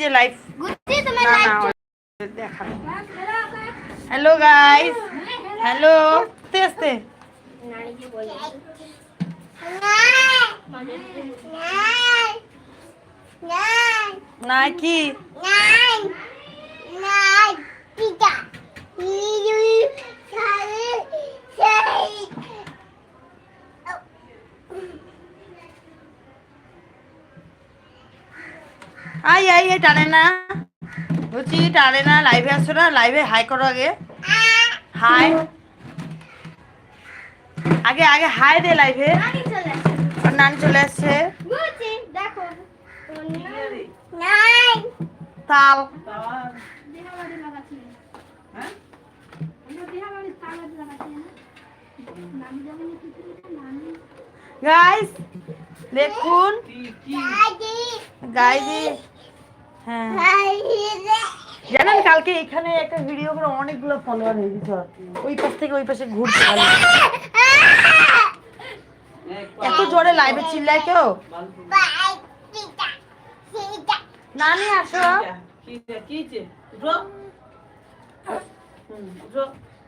যে live Gucci তোমার না না লাইট ওই দেখাবে হ্যালো গাইস হ্যালো আস্তে আস্তে নারীকে বলে না কি আই আই আই টানে না। বলছি টানে না লাইভে আসছো না লাইভে হাই করো আগে। হাই আগে আগে হাই দে লাইভে আসে নান চলে আসছে। তাল। গাইস দেখুন। হ্যাঁ। জানেন কালকে এখানে একটা ভিডিও করে অনেকগুলো ফলোয়ার হয়ে গেছে ওই পাশ থেকে ওই পাশে ঘুরতে এত জোরে লাইভে চিল্লায় কেউ? নানি আসো।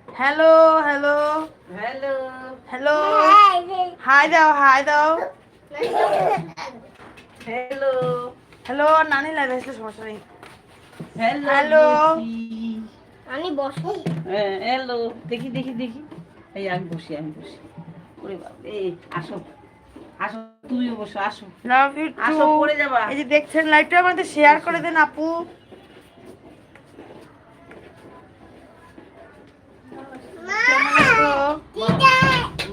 Hello hello hello hello hi দাও হাই দাও। হ্যালো হ্যালো নানি লাইভে আসলে সমস্যা নেই। হ্যালো. আমি বসো। হ্যালো দেখি দেখি দেখি। এই আমি বসি আমি বসি। ওরে বাবা এই আসো। আসো তুমিও বসো আসো। লাভ ইউ আসো পড়ে যাবা। এই যে দেখছেন লাইভটা আমাদের শেয়ার করে দেন আপু।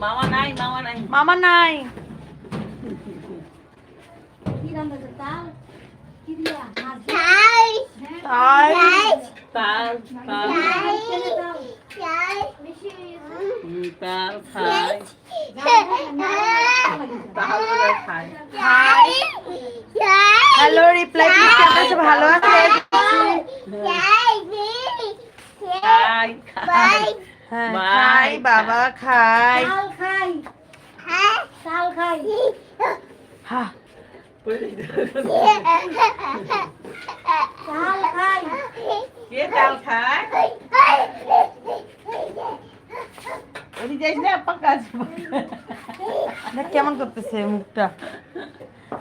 মামা নাই মামা নাই। মামা নাই। কি হ্যালো রিপ্লাই কেমন ভালো আছে? খাই হ্যাঁ খাই বাবা খাই। খাই খাই। হা তাল খাই। কে তাল খায়? কেমন করতেছে মুখটা।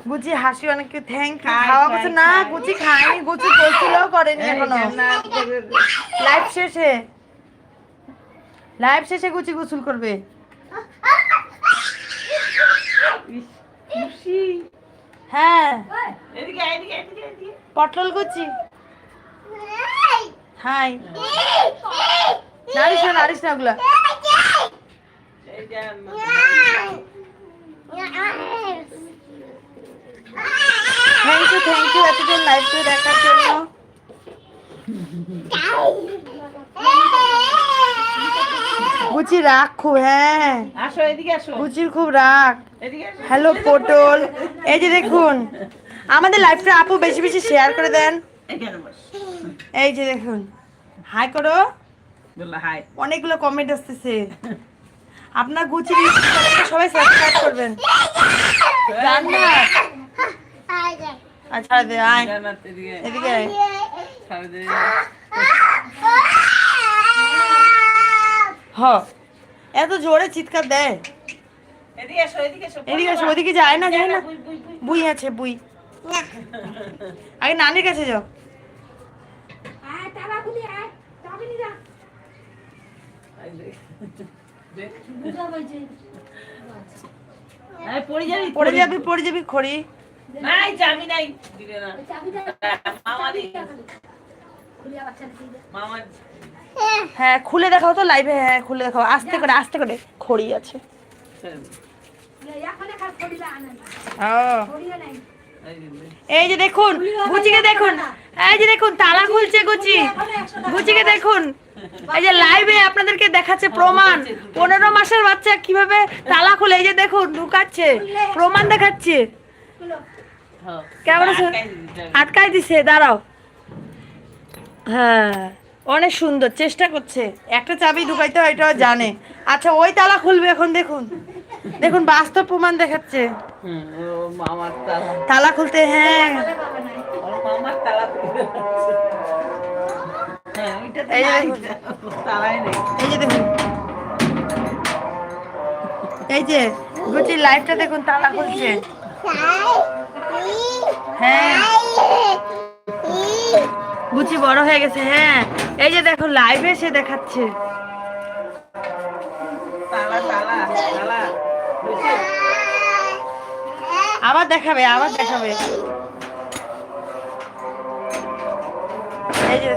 গুচি হাসি অনেক থ্যাংক ইউ খাই, খাওয়া করছে না। গুচি খায়নি গুচি বলছিলও করেনি এখনও। লাইভ শেষে। লাইভ শেষে গুচি গোসল করবে। খুশি। হ্যাঁ। এদিকে এদিকে এদিকে এদিকে পটল গুচি হাই। নারিস না নারিস না ওগুলা। থ্যাংক ইউ থ্যাংক ইউ এতদিন লাইভ দেখার জন্য। গুচি রাগ খুব হ্যাঁ। গুচির খুব রাগ। হ্যালো পটল। এই যে দেখুন আমাদের লাইফটা আপু বেশি বেশি শেয়ার করে দেন। এই যে দেখুন হাই করো। অনেকগুলো কমেন্ট আসতেছে। আপনার গুচির সবাই সাবস্ক্রাইব করবেন। আচ্ছা দে আয়। এদিকে। আয় ছাড় দে হ। এত জোরে চিৎকার দেয়। এদিকে আসো আসো ওদিকে যায় না যায় না। বুই আছে বুই। আগে নানির কাছে যাও। চাবি পড়ে যাবি পড়ে যাবি খড়ি। নাই যাবি নাই। দিলে না। হ্যাঁ। খুলে দেখাও তো লাইভে হ্যাঁ খুলে দেখাও। আস্তে করে আস্তে করে খড়ি আছে। আনেন। ও এই যে দেখুন। গুচিকে দেখুন। এই যে দেখুন তালা খুলছে গুচি। গুচিকে দেখুন। এই যে লাইভে আপনাদেরকে দেখাচ্ছে প্রমাণ। পনেরো মাসের বাচ্চা কীভাবে তালা খুলে এই যে দেখুন ঢুকাচ্ছে প্রমাণ দেখাচ্ছে। হ্যাঁ। কেমন আটকাই দিছে দাঁড়াও। হ্যাঁ। অনেক সুন্দর চেষ্টা করছে। একটা চাবি ঢুকাইতে হয় এটাও জানে। আচ্ছা ওই তালা খুলবে এখন দেখুন। দেখুন বাস্তব প্রমাণ দেখাচ্ছে। হুম, ও মামার তালা। তালা খুলতে হ্যাঁ। হ্যাঁ, এই যে দেখুন। এই যে দেখুন। এই যে গুচির লাইফটা দেখুন তালা খুলছে। হ্যাঁ। গুচি বড় হয়ে গেছে হ্যাঁ। এই যে দেখো লাইভে সে দেখাচ্ছে? আবার দেখাবে আবার দেখাবে। এই যে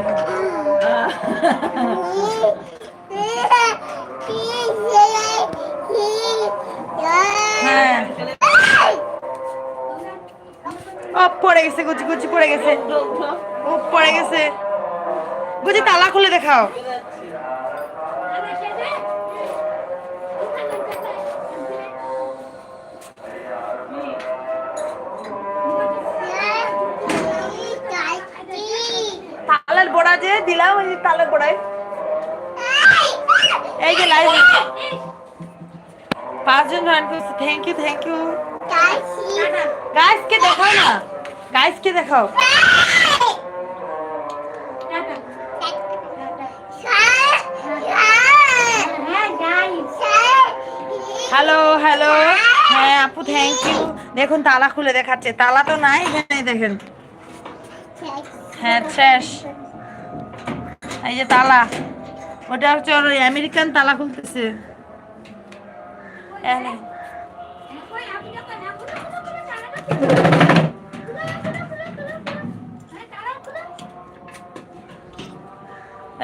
হ্যাঁ। ও পড়ে গেছে গুচি গুচি পড়ে গেছে। ও পড়ে গেছে। গুচি তালা খুলে দেখাও। তালের বড়া যে দিলাম ওই তালের বড়াই। এই যে লাইভ পাঁচজন জয়েন করছে। থ্যাংক ইউ থ্যাংক ইউ গাইসকে দেখাও না? গাইসকে দেখাও? হ্যালো হ্যালো হ্যাঁ আপু থ্যাংক ইউ দেখুন, তালা খুলে দেখাচ্ছে। তালা তো নাই এখানে দেখেন। হ্যাঁ এই যে তালা। ওটা হচ্ছে ওর আমেরিকান তালা খুলতেছে। এনে।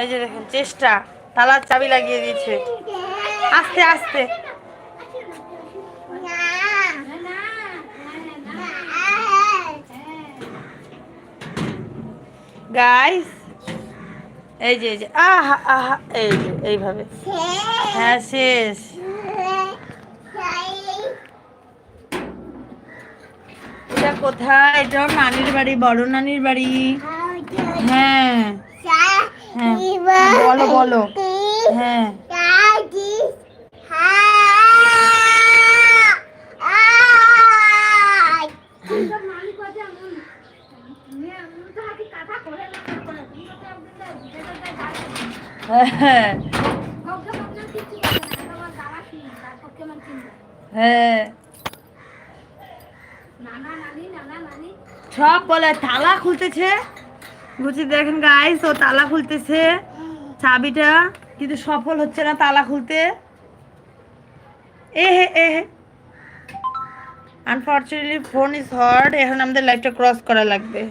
এই যে দেখুন, চেষ্টা, তালার চাবি লাগিয়ে দিয়েছে। আস্তে আস্তে। গাইস এই যে এই যে, আহা আহা, এই যে, এইভাবে। হ্যাঁ শেষ। এটা কোথায়? এটা নানির বাড়ি, বড় নানির বাড়ি। হ্যাঁ হ্যাঁ। বলো। হ্যাঁ। হ্যাঁ। সব বলে তালা খুলতেছে। বুঝি দেখেন গাইস ও তালা খুলতেছে। চাবিটা কিন্তু সফল হচ্ছে না তালা খুলতে। এ হে এ হে। আনফর্চুনেটলি ফোন ইজ হট এখন আমাদের লাইফটা ক্রস করা লাগবে।